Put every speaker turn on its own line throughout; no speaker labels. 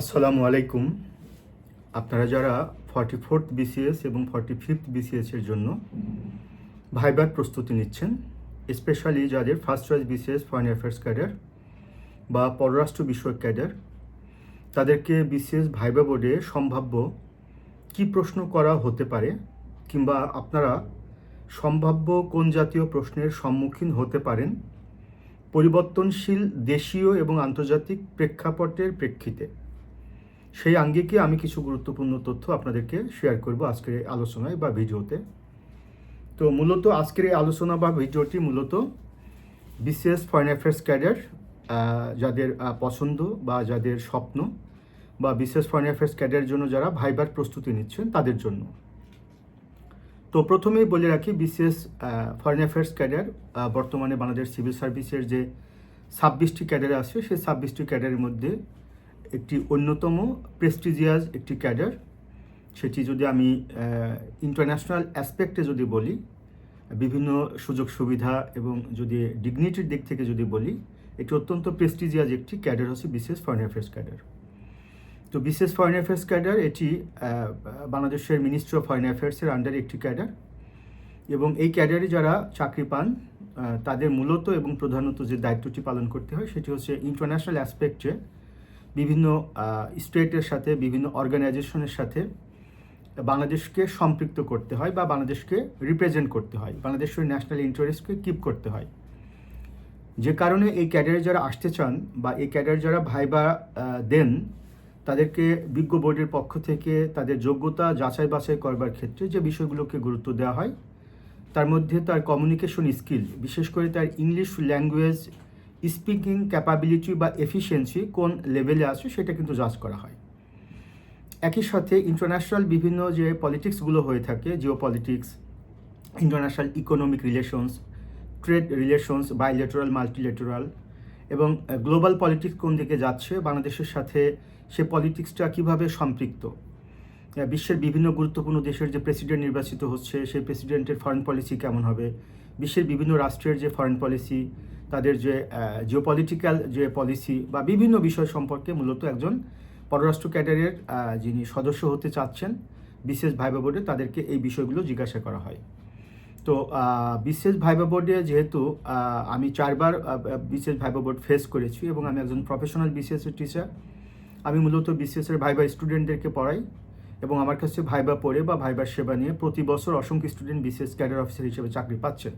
আসসালামু আলাইকুম। আপনারা যারা ফর্টি ফোর্থ বিসিএস এবং ফর্টি ফিফথ বিসিএসের জন্য ভাইবার প্রস্তুতি নিচ্ছেন স্পেশালি যাদের first choice BCS foreign affairs cadre বা পররাষ্ট্র বিষয়ক ক্যাডার তাদেরকে বিসিএস ভাইবা বোর্ডে সম্ভাব্য কি প্রশ্ন করা হতে পারে কিংবা আপনারা সম্ভাব্য কোন জাতীয় প্রশ্নের সম্মুখীন হতে পারেন পরিবর্তনশীল দেশীয় এবং আন্তর্জাতিক প্রেক্ষাপটের প্রেক্ষিতে। সেই আঙ্গিকে আমি কিছু গুরুত্বপূর্ণ তথ্য আপনাদেরকে শেয়ার করব আজকের এই আলোচনায় বা ভিডিওতে। তো মূলত আজকের এই আলোচনা বা ভিডিওটি মূলত বিসিএস ফরেন অ্যাফেয়ার্স ক্যাডার যাদের পছন্দ বা যাদের স্বপ্ন বা বিসিএস ফরেন অ্যাফেয়ার্স ক্যাডারের জন্য যারা ভাইবার প্রস্তুতি নিচ্ছেন তাদের জন্য। তো প্রথমেই বলে রাখি বিসিএস ফরেন অ্যাফেয়ার্স ক্যাডার বর্তমানে বাংলাদেশ সিভিল সার্ভিসের যে ছাব্বিশটি ক্যাডার আছে, সেই ছাব্বিশটি ক্যাডারের মধ্যে একটি অন্যতম প্রেস্টিজিয়াস একটি ক্যাডার সেটি যদি আমি ইন্টারন্যাশনাল অ্যাসপেক্টে যদি বলি, বিভিন্ন সুযোগ সুবিধা এবং যদি ডিগনিটির দিক থেকে যদি বলি, একটি অত্যন্ত প্রেস্টিজিয়াস একটি ক্যাডার হচ্ছে বিশেষ ফরেন অ্যাফেয়ার্স ক্যাডার তো বিশেষ ফরেন অ্যাফেয়ার্স ক্যাডার এটি বাংলাদেশের মিনিস্ট্রি অফ ফরেন অ্যাফেয়ার্সের আন্ডারে একটি ক্যাডার এবং এই ক্যাডারে যারা চাকরি পান তাদের মূলত এবং প্রধানত যে দায়িত্বটি পালন করতে হয় সেটি হচ্ছে ইন্টারন্যাশনাল অ্যাসপেক্টে বিভিন্ন স্টেটের সাথে, বিভিন্ন অর্গানাইজেশনের সাথে বাংলাদেশকে সম্পৃক্ত করতে হয় বা বাংলাদেশকে রিপ্রেজেন্ট করতে হয়। বাংলাদেশের ন্যাশনাল ইন্টারেস্টকে কিপ করতে হয়। যে কারণে এই ক্যাডারে যারা আসতে চান বা এই ক্যাডার যারা ভাইবা দেন, তাদেরকে বিজ্ঞ বোর্ডের পক্ষ থেকে তাদের যোগ্যতা যাচাই বাছাই করবার ক্ষেত্রে যে বিষয়গুলোকে গুরুত্ব দেওয়া হয়, তার মধ্যে তার কমিউনিকেশন স্কিল বিশেষ করে তার ইংলিশ ল্যাঙ্গুয়েজ স্পিকিং ক্যাপাবিলিটি বা এফিসিয়েন্সি কোন লেভেলে আছে সেটা কিন্তু জাজ করা হয়। একই সাথে ইন্টারন্যাশনাল বিভিন্ন যে পলিটিক্সগুলো হয়ে থাকে geo politics international economic relations trade relations bilateral multilateral এবং গ্লোবাল পলিটিক্স কোন দিকে যাচ্ছে, বাংলাদেশের সাথে সে পলিটিক্সটা কীভাবে সম্পৃক্ত বিশ্বের বিভিন্ন গুরুত্বপূর্ণ দেশের যে প্রেসিডেন্ট নির্বাচিত হচ্ছে, সেই প্রেসিডেন্টের ফরেন পলিসি কেমন হবে? বিশ্বের বিভিন্ন রাষ্ট্রের যে ফরেন পলিসি তাদের যে জিওপলিটিক্যাল যে পলিসি বা বিভিন্ন বিষয় সম্পর্কে মূলত একজন পররাষ্ট্র ক্যাডারের যিনি সদস্য হতে চাচ্ছেন, বিশেষ ভাইবা বোর্ডে তাদেরকে এই বিষয়গুলো জিজ্ঞাসা করা হয়। তো বিশেষ ভাইবা বোর্ডে যেহেতু আমি চারবার বিশেষ ভাইবা বোর্ড ফেস করেছি এবং আমি একজন প্রফেশনাল বিসিএসের টিচার আমি মূলত বিসিএসের ভাইবা স্টুডেন্টদেরকে পড়াই। এবং আমার কাছে ভাইবা পড়ে বা ভাইবার সেবা নিয়ে প্রতি বছর অসংখ্য স্টুডেন্ট বিসিএস ক্যাডার অফিসার হিসেবে চাকরি পাচ্ছেন।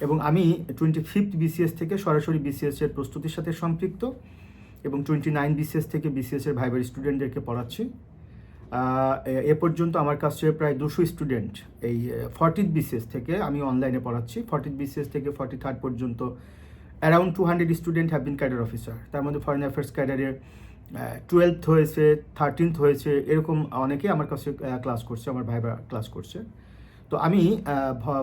এবং আমি টোয়েন্টি ফিফথ বিসিএস থেকে সরাসরি বিসিএস এর প্রস্তুতির সাথে সম্পৃক্ত এবং টোয়েন্টি নাইন বিসিএস থেকে বিসিএস এর ভাইবার স্টুডেন্টদেরকে পড়াচ্ছি। এ- পর্যন্ত আমার কাছে প্রায় দুশো স্টুডেন্ট এই ফর্টিথ বিসিএস থেকে আমি অনলাইনে পড়াচ্ছি। ফর্টিথ বিসিএস থেকে ফর্টি থার্ড পর্যন্ত around two hundred student have been cadre officer তার মধ্যে ফরেন অ্যাফেয়ার্স ক্যাডারে টুয়েলথ হয়েছে থার্টিনথ হয়েছে, এরকম অনেকে আমার কাছে ক্লাস করছে, আমার ভাইবার ক্লাস করছে। তো আমি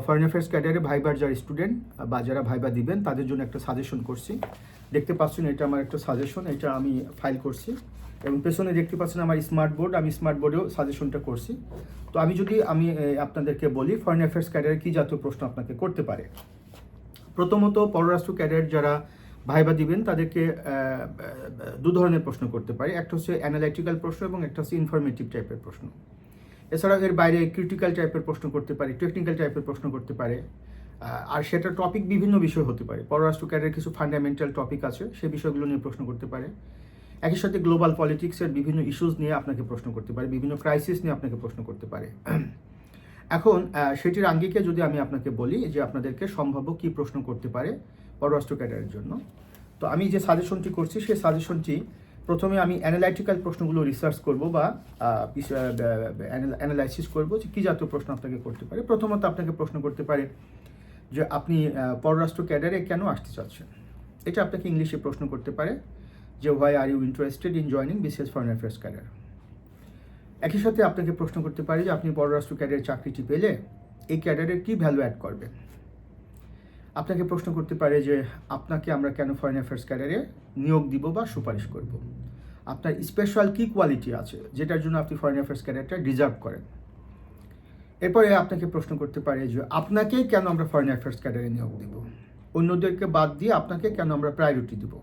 ফরেন অ্যাফেয়ার্স ক্যাডারে ভাইবার যারা স্টুডেন্ট বা যারা ভাইবা দিবেন, তাদের জন্য একটা সাজেশন করছি। দেখতে পাচ্ছেন, এটা আমার একটা সাজেশন এটা আমি ফাইল করছি। এবং পেছনে দেখতে পাচ্ছেন, আমার স্মার্ট বোর্ড আমি স্মার্ট বোর্ডেও সাজেশনটা করছি। তো আমি যদি, আমি আপনাদেরকে বলি ফরেন অ্যাফেয়ার্স ক্যাডারে কী জাতীয় প্রশ্ন আপনাকে করতে পারে? প্রথমত, পররাষ্ট্র ক্যাডার যারা ভাইবা দিবেন, তাদেরকে দু ধরনের প্রশ্ন করতে পারে। একটা হচ্ছে অ্যানালাইটিক্যাল প্রশ্ন এবং একটা হচ্ছে ইনফরমেটিভ টাইপের প্রশ্ন। এছাড়াও এর বাইরে ক্রিটিক্যাল টাইপের প্রশ্ন করতে পারে টেকনিক্যাল টাইপের প্রশ্ন করতে পারে। আর সেটা টপিক বিভিন্ন বিষয় হতে পারে। পররাষ্ট্র ক্যাডারের কিছু ফান্ডামেন্টাল টপিক আছে সেই বিষয়গুলো নিয়ে প্রশ্ন করতে পারে। একই সাথে গ্লোবাল পলিটিক্সের বিভিন্ন ইস্যুস নিয়ে আপনাকে প্রশ্ন করতে পারে, বিভিন্ন ক্রাইসিস নিয়ে আপনাকে প্রশ্ন করতে পারে। এখন সেটির আঙ্গিকে যদি আমি আপনাকে বলি যে আপনাদেরকে সম্ভাব্য কি প্রশ্ন করতে পারে পররাষ্ট্র ক্যাডারের জন্য। তো আমি যে সাজেশনটি করছি, সেই সাজেশনটি প্রথমে আমি অ্যানালাইটিক্যাল প্রশ্নগুলো রিসার্চ করব বা অ্যানালাইসিস করব যে কী জাতীয় প্রশ্ন আপনাকে করতে পারে। প্রথমত আপনাকে প্রশ্ন করতে পারে যে আপনি পররাষ্ট্র ক্যাডারে কেন আসতে চাচ্ছেন? এটা আপনাকে ইংলিশে প্রশ্ন করতে পারে যে why are you interested in joining BCS foreign affairs cadre একই সাথে আপনাকে প্রশ্ন করতে পারে যে, আপনি পররাষ্ট্র ক্যাডারের চাকরিটি পেলে এই ক্যাডারের কী ভ্যালু অ্যাড করবেন আপনাকে প্রশ্ন করতে পারে যে আপনাকে আমরা কেন ফরেন অ্যাফেয়ার্স ক্যাডারে নিয়োগ দিব বা সুপারিশ করব? আপনার স্পেশাল কি কোয়ালিটি আছে যেটার জন্য আপনি ফরেন অ্যাফেয়ার্স ক্যাডারটা ডিজার্ভ করেন? এরপরে আপনাকে প্রশ্ন করতে পারে যে আপনাকেই কেন আমরা ফরেন অ্যাফেয়ার্স ক্যাডারে নিয়োগ দিব? অন্যদেরকে বাদ দিয়ে আপনাকে কেন আমরা প্রায়োরিটি দিব?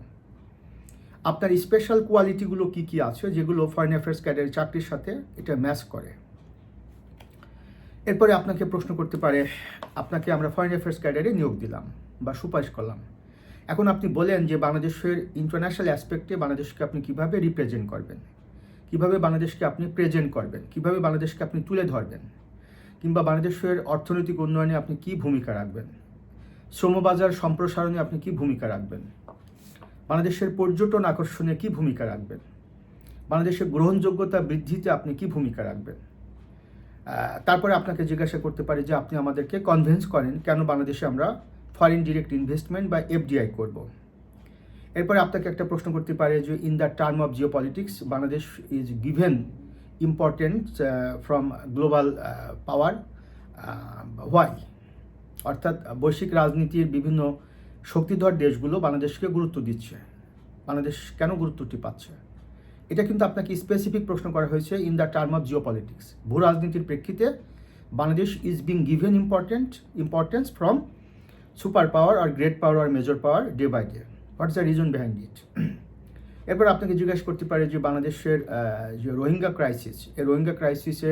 আপনার স্পেশাল কোয়ালিটিগুলো কি কি আছে যেগুলো ফরেন অ্যাফেয়ার্স ক্যাডারের চাকরির সাথে এটা ম্যাচ করে? এরপরে আপনাকে প্রশ্ন করতে পারে, আপনাকে আমরা ফরেন অ্যাফেয়ার্স ক্যাডারে নিয়োগ দিলাম বা সুপারিশ করলাম। এখন আপনি বলেন যে বাংলাদেশের ইন্টারন্যাশনাল অ্যাসপেক্টে বাংলাদেশকে আপনি কীভাবে রিপ্রেজেন্ট করবেন? কীভাবে বাংলাদেশকে আপনি প্রেজেন্ট করবেন? কীভাবে বাংলাদেশকে আপনি তুলে ধরবেন? কিংবা বাংলাদেশের অর্থনৈতিক উন্নয়নে আপনি কি ভূমিকা রাখবেন? শ্রমবাজার সম্প্রসারণে আপনি কি ভূমিকা রাখবেন? বাংলাদেশের পর্যটন আকর্ষণে কি ভূমিকা রাখবেন? বাংলাদেশের গ্রহণযোগ্যতা বৃদ্ধিতে আপনি কি ভূমিকা রাখবেন? তারপরে আপনাকে জিজ্ঞাসা করতে পারি যে আপনি আমাদেরকে কনভিন্স করেন কেন বাংলাদেশে আমরা ফরেন ডিরেক্ট ইনভেস্টমেন্ট বা এফডিআই করব। এরপরে আপনাকে একটা প্রশ্ন করতে পারে যে in the term of geopolitics Bangladesh is given important from global power why অর্থাৎ বৈশ্বিক রাজনীতির বিভিন্ন শক্তিধর দেশগুলো বাংলাদেশকে গুরুত্ব দিচ্ছে। বাংলাদেশ কেন গুরুত্বটি পাচ্ছে? এটা কিন্তু আপনাকে স্পেসিফিক প্রশ্ন করা হয়েছে in the term of geopolitics ভূ রাজনীতির প্রেক্ষিতে Bangladesh is being given important importance from super power R great power R major power day by day what's the reason behind it এরপর আপনাকে জিজ্ঞেস করতে পারে যে বাংলাদেশের যে রোহিঙ্গা ক্রাইসিস এই রোহিঙ্গা ক্রাইসিসে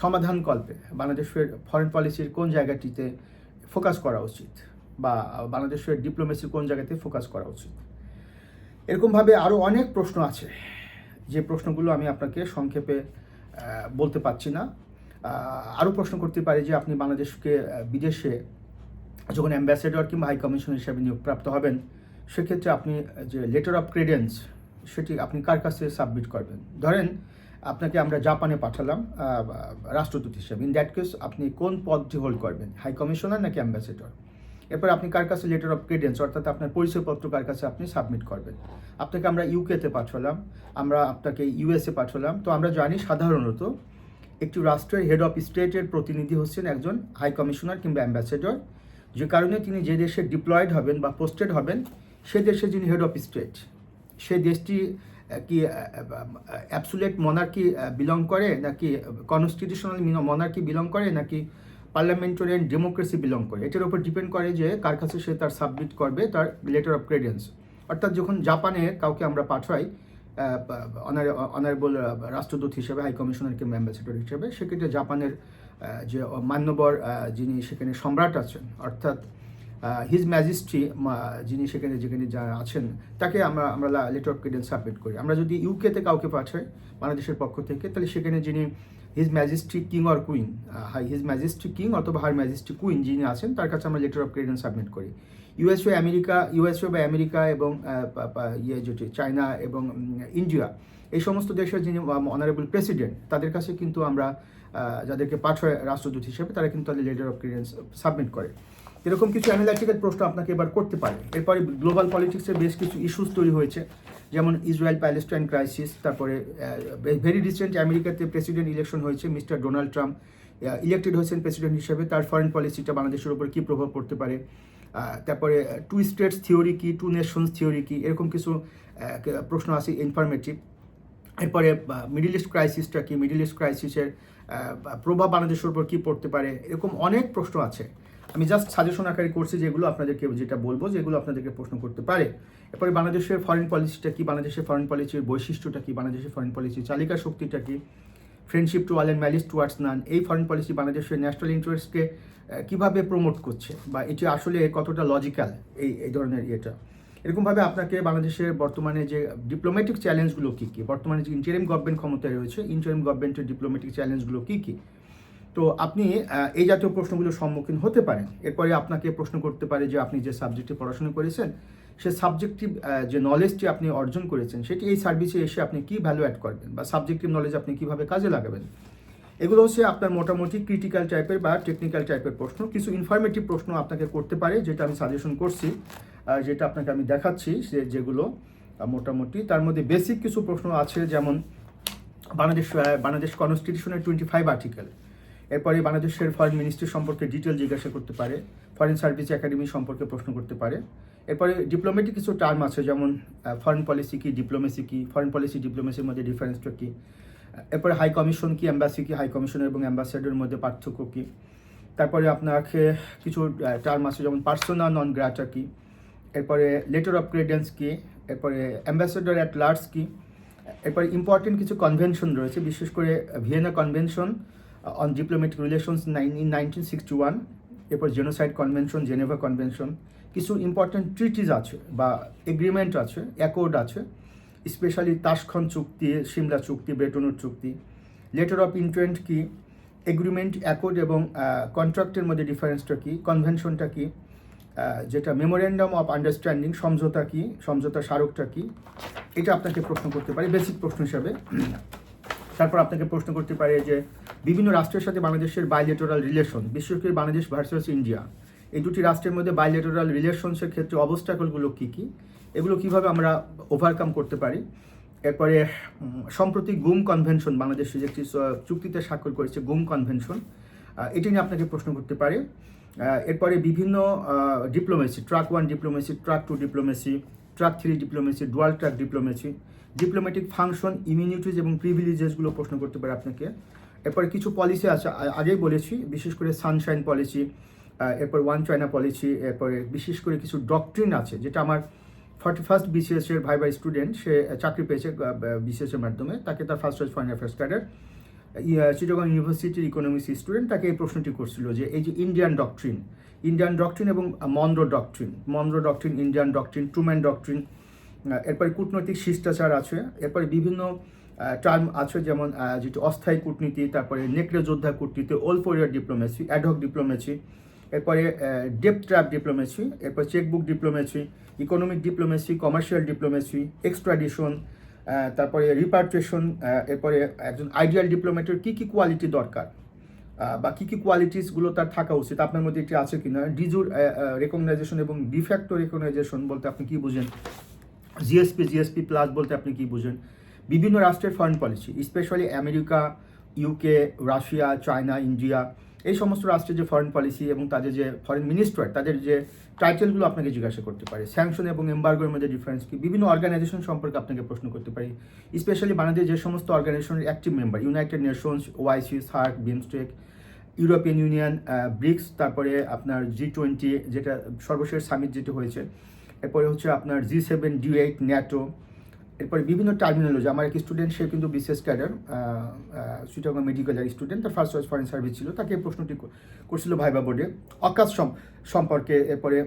সমাধান কল্পে বাংলাদেশের ফরেন পলিসির কোন জায়গাটিতে ফোকাস করা উচিত? বা বাংলাদেশের ডিপ্লোমেসির কোন জায়গাতে ফোকাস করা উচিত? এরকমভাবে আরও অনেক প্রশ্ন আছে। যে প্রশ্নগুলো আমি আপনাকে সংক্ষেপে বলতে পারছি না। আরও প্রশ্ন করতে পারি যে আপনি বাংলাদেশকে বিদেশে যখন অ্যাম্বাসেডর কিংবা হাই কমিশন হিসেবে নিয়োগপ্রাপ্ত হবেন, সেক্ষেত্রে আপনি যে লেটার অফ ক্রেডেন্স সেটি আপনি কার কাছে সাবমিট করবেন? ধরেন, আপনাকে আমরা জাপানে পাঠালাম রাষ্ট্রদূত হিসেবে। ইন দ্যাট কেস আপনি কোন পদটি হোল্ড করবেন? হাই কমিশনার নাকি অ্যাম্বাসেডর? এরপর আপনি কার কাছে লেটার অফ ক্রেডেন্স অর্থাৎ আপনার পরিচয়পত্র কার কাছে আপনি সাবমিট করবেন। আপনাকে আমরা ইউকেতে পাঠালাম, আমরা আপনাকে ইউএসএ পাঠালাম। তো আমরা জানি সাধারণত একটি রাষ্ট্রের হেড অফ স্টেটের প্রতিনিধি হচ্ছেন একজন হাই কমিশনার কিংবা অ্যাম্বাসেডর যে কারণে তিনি যে দেশে ডিপ্লয়েড হবেন বা পোস্টেড হবেন, সে দেশে যিনি হেড অফ স্টেট সে দেশটি কি অ্যাবসুলেট মনার্কি বিলং করে, নাকি কনস্টিটিউশনাল মনার্কি বিলং করে, নাকি পার্লামেন্টারিয়ান ডেমোক্রেসি বিলং করে। এটার উপর ডিপেন্ড করে যে কার কাছে সে তার সাবমিট করবে, তার লেটার অফ ক্রেডেন্স অর্থাৎ যখন জাপানে কাউকে আমরা পাঠাই অনারেবল রাষ্ট্রদূত হিসেবে হাই কমিশনার কিংবা অ্যাম্বাসেডর হিসেবে, সেক্ষেত্রে জাপানের যে মান্যবর যিনি সেখানে সম্রাট আছেন, অর্থাৎ হিজ ম্যাজিস্ট্রি যিনি সেখানে, যেখানে যা আছেন, তাকে আমরা আমরা লেটার অফ ক্রেডেন্স সাবমিট করি। আমরা যদি ইউকেতে কাউকে পাঠাই, বাংলাদেশের পক্ষ থেকে, তাহলে সেখানে যিনি his majesty king or queen high his majesty king অথবা হার ম্যাজিস্ট্রি কুইন যিনি আছেন, তার কাছে আমরা লেটার অফ ক্রেডেন্স সাবমিট করি। ইউএসও আমেরিকা ইউএসও বা আমেরিকা এবং ইয়ে যেটি চায়না এবং ইন্ডিয়া এই সমস্ত দেশের যিনি অনারেবল প্রেসিডেন্ট তাদের কাছে কিন্তু আমরা যাদেরকে পাঠায় রাষ্ট্রদূত হিসেবে তারা কিন্তু তাদের লেটার অফ ক্রেডেন্স সাবমিট করে। এরকম কিছু অ্যানালাইটিক্যাল প্রশ্ন আপনাকে এবার করতে পারে। এরপরে গ্লোবাল পলিটিক্সের বেশ কিছু ইস্যুস তৈরি হয়েছে, যেমন ইসরায়েল প্যালেস্টাইন ক্রাইসিস তারপরে ভেরি রিসেন্ট আমেরিকাতে প্রেসিডেন্ট ইলেকশন হয়েছে মিস্টার ডোনাল্ড ট্রাম্প ইলেক্টেড হয়েছেন প্রেসিডেন্ট হিসেবে, তার ফরেন পলিসিটা বাংলাদেশের উপর কী প্রভাব পড়তে পারে তারপরে টু স্টেটস থিওরি কি টু নেশনস থিওরি কি, এরকম কিছু প্রশ্ন আছে ইনফরমেটিভ এরপরে মিডিল ইস্ট ক্রাইসিসটা কি মিডিল ইস্ট ক্রাইসিসের প্রভাব বাংলাদেশের উপর কী পড়তে পারে, এরকম অনেক প্রশ্ন আছে। আমি জাস্ট সাজেশন আকারে করছি যেগুলো আপনাদেরকে যেটা বলব, যেগুলো আপনাদেরকে প্রশ্ন করতে পারে। এরপরে বাংলাদেশের ফরেন পলিসিটা কি, বাংলাদেশের ফরেন পলিসির বৈশিষ্ট্যটা কি, বাংলাদেশের ফরেন পলিসির চালিকা শক্তিটা কি friendship to all and malice towards none এই ফরেন পলিসি বাংলাদেশের ন্যাশনাল ইন্টারেস্টকে কীভাবে প্রমোট করছে, বা এটি আসলে কতটা লজিক্যাল এই এই ধরনের ইয়েটা। এরকমভাবে আপনাকে বাংলাদেশের বর্তমানে যে ডিপ্লোম্যাটিক চ্যালেঞ্জগুলো কী কী? বর্তমানে যে ইন্টারিম গভর্নমেন্ট ক্ষমতায় রয়েছে ইন্টারিম গভর্নমেন্টের ডিপ্লোম্যাটিক চ্যালেঞ্জগুলো কী কী? তো আপনি এই জাতীয় প্রশ্নগুলোর সম্মুখীন হতে পারেন। এরপরে আপনাকে প্রশ্ন করতে পারে যে আপনি যে সাবজেক্টে পড়াশোনা করেছেন, সে সাবজেক্টিভ যে নলেজটি আপনি অর্জন করেছেন, সেটি এই সার্ভিসে এসে আপনি কী ভ্যালু অ্যাড করবেন বা সাবজেক্টিভ নলেজ আপনি কীভাবে কাজে লাগাবেন? এগুলো হচ্ছে আপনার মোটামুটি ক্রিটিক্যাল টাইপের বা টেকনিক্যাল টাইপের প্রশ্ন। কিছু ইনফরমেটিভ প্রশ্ন আপনাকে করতে পারে, যেটা আমি সাজেশন করছি যেটা আপনাকে আমি দেখাচ্ছি সে যেগুলো মোটামুটি। তার মধ্যে বেসিক কিছু প্রশ্ন আছে, যেমন বাংলাদেশ বাংলাদেশ কনস্টিটিউশনের টোয়েন্টি ফাইভ আর্টিকেল এরপরে বাংলাদেশের ফরেন মিনিস্ট্রি সম্পর্কে ডিটেল জিজ্ঞাসা করতে পারে ফরেন সার্ভিস একাডেমি সম্পর্কে প্রশ্ন করতে পারে। এরপরে ডিপ্লোমেটিক কিছু টার্ম আছে, যেমন ফরেন পলিসি কি ডিপ্লোমেসি কি ফরেন পলিসি ডিপ্লোমেসির মধ্যে ডিফারেন্সটা কি। এরপরে হাই কমিশন কি? অ্যাম্বাসি কি? হাই কমিশনার এবং অ্যাম্বাসেডারের মধ্যে পার্থক্য কি? তারপরে আপনাকে কিছু টার্ম আছে যেমন পার্সোনা নন গ্রাটা কি? এরপরে লেটার অফ ক্রেডেন্স কি? এরপরে অ্যাম্বাসেডর অ্যাট লার্জ কি? এরপরে ইম্পর্টেন্ট কিছু কনভেনশন রয়েছে, বিশেষ করে Vienna convention on diplomatic relations in nineteen sixty one এরপর জেনোসাইড কনভেনশন জেনেভা কনভেনশন কিছু ইম্পর্টেন্ট ট্রিটিজ আছে বা এগ্রিমেন্ট আছে অ্যাকর্ড আছে। স্পেশালি তাসখন চুক্তি, সিমলা চুক্তি, ব্রেটনুর চুক্তি, লেটার অফ ইন্টেন্ট কি, এগ্রিমেন্ট, অ্যাকর্ড এবং কন্ট্রাক্টের মধ্যে ডিফারেন্সটা কী, কনভেনশনটা কী যেটা মেমোরেন্ডাম অফ আন্ডারস্ট্যান্ডিং, সমঝোতা কী, সমঝোতা স্মারকটা কী, এটা আপনাকে প্রশ্ন করতে পারে, বেসিক প্রশ্ন হিসাবে। তারপর আপনাকে প্রশ্ন করতে পারে যে বিভিন্ন রাষ্ট্রের সাথে বাংলাদেশের বাইলেটোরাল রিলেশন বিশেষ করে বাংলাদেশ ভার্সেস ইন্ডিয়া এই দুটি রাষ্ট্রের মধ্যে বাইলেটোরাল রিলেশনসের ক্ষেত্রে অবস্টাকলগুলো কী কী এগুলো কীভাবে আমরা ওভারকাম করতে পারি? এরপরে সম্প্রতি গুম কনভেনশন বাংলাদেশ যে একটি চুক্তিতে স্বাক্ষর করেছে গুম কনভেনশন এটি নিয়ে আপনাকে প্রশ্ন করতে পারে। এরপরে বিভিন্ন diplomacy track one diplomacy track two diplomacy track three diplomacy dual track diplomacy diplomatic function immunities এবং প্রিভিলেজেসগুলো প্রশ্ন করতে পারে আপনাকে। এরপরে কিছু পলিসি আছে আগেই বলেছি, বিশেষ করে সানশাইন পলিসি এরপর ওয়ান চায়না পলিসি এরপরে বিশেষ করে কিছু ডকট্রিন আছে, যেটা আমার ফর্টি ফার্স্ট বিসিএস এর ভাই ভাই স্টুডেন্ট সে চাকরি পেয়েছে বিসিএস এর মাধ্যমে। তাকে তার first choice foreign affairs cadre Chittagong ইউনিভার্সিটির ইকোনমিক্স স্টুডেন্ট তাকে এই প্রশ্নটি করছিল যে, এই যে ইন্ডিয়ান ডকট্রিন ইন্ডিয়ান ডকট্রিন এবং Monroe doctrine Monroe doctrine Indian doctrine Truman doctrine এরপরে কূটনৈতিক শিষ্টাচার আছে, এরপরে বিভিন্ন টার্ম আছে যেমন যেটি অস্থায়ী কূটনীতি, তারপরে নেকড়ে যোদ্ধা কূটনীতি wolf warrior diplomacy ad hoc diplomacy এরপরে ডেপ ট্র্যাপ ডিপ্লোমেসি এরপর checkbook diplomacy economic diplomacy commercial diplomacy extradition তারপরে রিপার্টেশন এরপরে একজন আইডিয়াল ডিপ্লোমেটের কী কী কোয়ালিটি দরকার? বা কী কী কোয়ালিটিসগুলো তার থাকা উচিত? আপনার মধ্যে এটি আছে কি না ডিজুর রেকগনাইজেশন এবং ডিফ্যাক্টো রেকগনাইজেশন বলতে আপনি কি বুঝেন? জিএসপি জিএসপি প্লাস বলতে আপনি কি বুঝেন? বিভিন্ন রাষ্ট্রের foreign policy specially America UK Russia China India এই সমস্ত রাষ্ট্রের যে ফরেন পলিসি এবং তাদের যে ফরেন মিনিস্টার তাদের যে টাইটেলগুলো আপনাকে জিজ্ঞাসা করতে পারে। স্যাংশন এবং এম্বার্গোর মধ্যে ডিফারেন্স কি? বিভিন্ন অর্গানাইজেশন সম্পর্কে আপনাকে প্রশ্ন করতে পারি। স্পেশালি বাংলাদেশ যে সমস্ত অর্গানাইজেশনের active member United Nations OIC SAARC BIMSTEC European Union BRICS তারপরে আপনার জি টোয়েন্টি যেটা সর্বশেষ সামিট যেটি হয়েছে। এরপরে হচ্ছে আপনার G seven D eight NATO এরপরে বিভিন্ন টার্মিনোলজি আমার এক স্টুডেন্ট সে কিন্তু বিশেষ ক্যাডার সুইটাগা মেডিকেলের স্টুডেন্ট তার ফার্স্ট চয়েস ফরেন সার্ভিস ছিল। তাকে প্রশ্নটি কর- করছিল ভাইবা বোর্ডে অকাশ সম্পর্কে এরপরে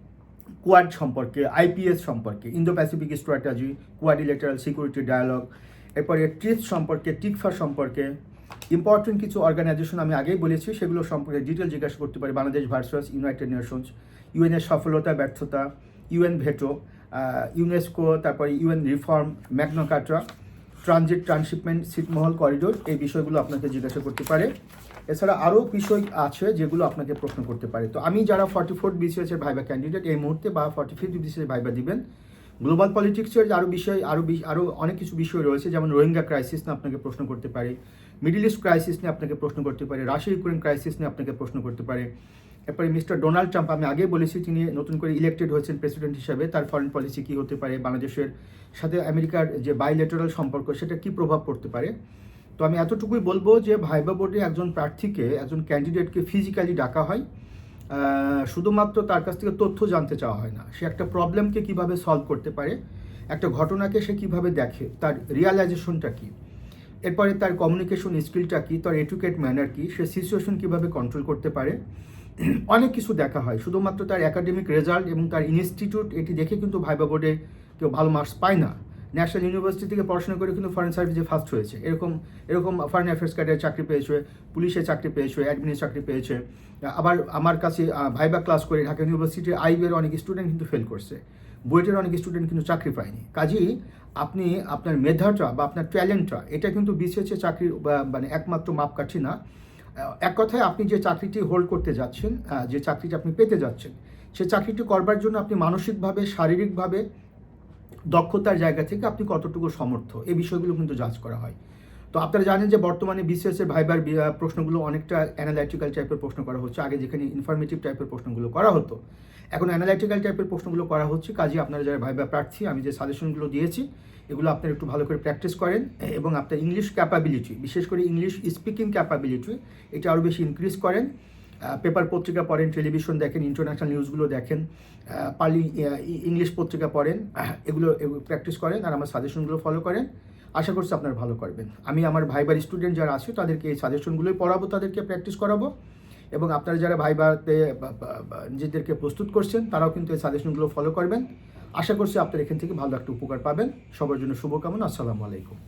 কোয়াড সম্পর্কে আইপিএস সম্পর্কে Indo Pacific strategy quadrilateral security dialogue এরপরে ট্রিপস সম্পর্কে টিকফা সম্পর্কে ইম্পর্টেন্ট কিছু অর্গানাইজেশন আমি আগেই বলেছি, সেগুলো সম্পর্কে ডিটেল জিজ্ঞাসা করতে পারি। বাংলাদেশ ভার্সাস ইউনাইটেড নেশনস ইউএনের সফলতা, ব্যর্থতা ইউএন ভেটো ইউনেস্কো তারপরে UN reform Magna Carta transit transshipment ছিটমহল করিডোর এই বিষয়গুলো আপনাকে জিজ্ঞাসা করতে পারে। এছাড়া আরও বিষয় আছে যেগুলো আপনাকে প্রশ্ন করতে পারে। তো আমি যারা ফর্টি ফোর্থ বিসিএসের ভাইবা ক্যান্ডিডেট এই মুহূর্তে বা ফর্টি ফিফথ বিসিএস ভাইবা দিবেন গ্লোবাল পলিটিক্সের আরও বিষয়, আরও আরও অনেক কিছু বিষয় রয়েছে, যেমন রোহিঙ্গা ক্রাইসিস নিয়ে আপনাকে প্রশ্ন করতে পারে মিডিল ইস্ট ক্রাইসিস নিয়ে আপনাকে প্রশ্ন করতে পারে রাশিয়া ইউক্রেন ক্রাইসিস নিয়ে আপনাকে প্রশ্ন করতে পারে এরপরে মিস্টার ডোনাল্ড ট্রাম্প, আমি আগেই বলেছি তিনি নতুন করে ইলেক্টেড হয়েছেন প্রেসিডেন্ট হিসাবে। তার ফরেন পলিসি কী হতে পারে, বাংলাদেশের সাথে আমেরিকার যে বাইলেটারাল সম্পর্ক, সেটা কী প্রভাব পড়তে পারে? তো আমি এতটুকুই বলব যে ভাইবা বোর্ডে একজন প্রার্থীকে, একজন ক্যান্ডিডেটকে ফিজিক্যালি ডাকা হয় শুধুমাত্র তার কাছ থেকে তথ্য জানতে চাওয়া হয় না। সে একটা প্রবলেমকে কীভাবে সলভ করতে পারে, একটা ঘটনাকে সে কীভাবে দেখে, তার রিয়ালাইজেশনটা কী? এরপরে তার কমিউনিকেশন স্কিলটা কী, তার এডুকেট ম্যানার কী, সে সিচুয়েশন কীভাবে কন্ট্রোল করতে পারে? অনেক কিছু দেখা হয়। শুধুমাত্র তার একাডেমিক রেজাল্ট এবং তার ইনস্টিটিউট এটি দেখে কিন্তু ভাইবা বোর্ডে কেউ ভালো মার্কস পায় না। ন্যাশনাল ইউনিভার্সিটি থেকে পড়াশোনা করে কিন্তু ফরেন সার্ভিসে ফার্স্ট হয়েছে। এরকম এরকম ফরেন অ্যাফেয়ার্স ক্যাডারে চাকরি পেয়েছে, পুলিশে চাকরি পেয়েছে অ্যাডমিনের চাকরি পেয়েছে। আবার আমার কাছে ভাইবা ক্লাস করে ঢাকা ইউনিভার্সিটির আইবিএর অনেক স্টুডেন্ট কিন্তু ফেল করছে। বুয়েটের অনেক স্টুডেন্ট কিন্তু চাকরি পায়নি। কাজেই আপনি আপনার মেধাটা বা আপনার ট্যালেন্টটা এটা কিন্তু বিশেষ চাকরির মানে একমাত্র মাপকাঠি না। এক কথায় আপনি যে চাকরিটি হোল্ড করতে যাচ্ছেন যে চাকরিটি আপনি পেতে যাচ্ছেন, সে চাকরিটি করবার জন্য আপনি মানসিকভাবে, শারীরিকভাবে দক্ষতার জায়গা থেকে আপনি কতটুকু সমর্থ? এই বিষয়গুলো কিন্তু যাচ করা হয়। তো আপনারা জানেন যে বর্তমানে বিসিএসের ভাইবার প্রশ্নগুলো অনেকটা অ্যানালাইটিক্যাল টাইপের প্রশ্ন করা হচ্ছে, আগে যেখানে ইনফরমেটিভ টাইপের প্রশ্নগুলো করা হতো। এখন অ্যানালাইটিক্যাল টাইপের প্রশ্নগুলো করা হচ্ছে কাজে আপনারা যারা ভাইবা প্রার্থী, আমি যে সাজেশনগুলো দিয়েছি, এগুলো আপনারা একটু ভালো করে প্র্যাকটিস করেন এবং আপনার ইংলিশ ক্যাপাবিলিটি বিশেষ করে ইংলিশ স্পিকিং ক্যাপাবিলিটি এটা আরও বেশি ইনক্রিজ করেন। পেপার পত্রিকা পড়েন টেলিভিশন দেখেন ইন্টারন্যাশনাল নিউজগুলো দেখেন পালি ইংলিশ পত্রিকা পড়েন এগুলো প্র্যাকটিস করেন আর আমার সাজেশনগুলো ফলো করেন। আশা করছি আপনারা ভালো করবেন। আমি আমার ভাইবার স্টুডেন্ট যারা আছে, তাদেরকে এই সাজেশনগুলোই পড়াবো, তাদেরকে প্র্যাকটিস করাবো। এবং আপনারা যারা বা নিজেদেরকে প্রস্তুত করছেন, তারাও কিন্তু এই সাজেশনগুলো ফলো করবেন। আশা করছি আপনারা এখান থেকে ভালো একটা উপকার পাবেন। সবার জন্য শুভকামনা। আসসালামু আলাইকুম।